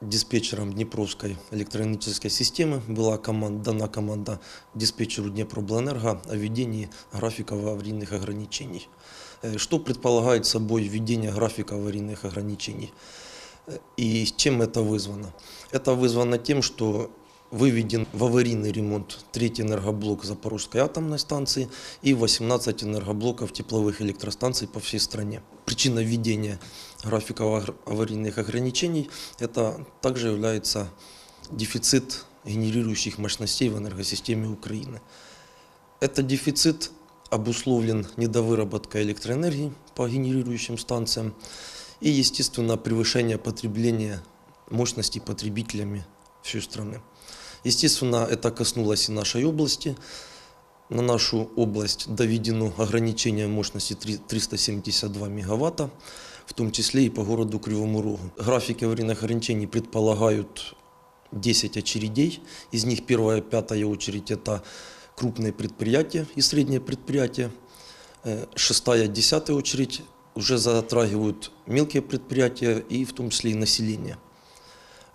диспетчером Днепровской электроэнергетической системы была команда, дана команда диспетчеру Днепроблэнерго о введении графиков аварийных ограничений. Э, Что предполагает собой введение графика аварийных ограничений? Э, И чем это вызвано? Это вызвано тем, что выведен в аварийный ремонт третий энергоблок Запорожской атомной станции и 18 энергоблоков тепловых электростанций по всей стране. Причина введения графика ав- аварийных ограничений – это также является дефицит генерирующих мощностей в энергосистеме Украины. Этот дефицит обусловлен недовыработкой электроэнергии по генерирующим станциям и, естественно, превышение потребления мощностей потребителями всей страны. Естественно, это коснулось и нашей области. На нашу область доведено ограничение мощности три- 372 мегаватта, в том числе и по городу Кривому Рогу. Графики аварийных ограничений предполагают 10 очередей. Из них первая, пятая очередь – это крупные предприятия и средние предприятия. Э, Шестая, десятая очередь уже затрагивают мелкие предприятия и в том числе и население.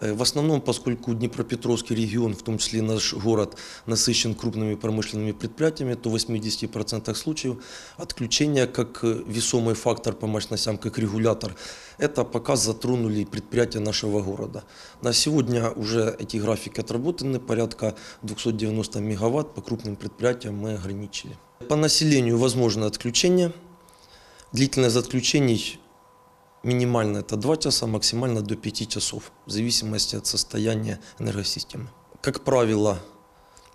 В основном, поскольку Днепропетровский регион, в том числе наш город, насыщен крупными промышленными предприятиями, то в 80% случаев отключение как весомый фактор по мощностям, как регулятор, это пока затронули предприятия нашего города. На сегодня уже эти графики отработаны, порядка 290 мегаватт по крупным предприятиям мы ограничили. По населению возможно отключение. Длительность отключений Минимально это 2 часа, максимально до 5 часов, в зависимости от состояния энергосистемы. Как правило,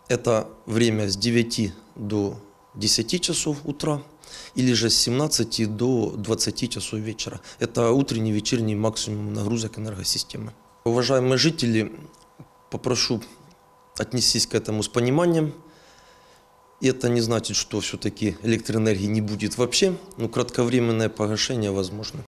это время с 9 до 10 часов утра или же с 17 до 20 часов вечера. Это утренний, вечерний максимум нагрузок энергосистемы. Уважаемые жители, попрошу отнестись к этому с пониманием. И это не значит, что все-таки электроэнергии не будет вообще, но кратковременное погашение возможно.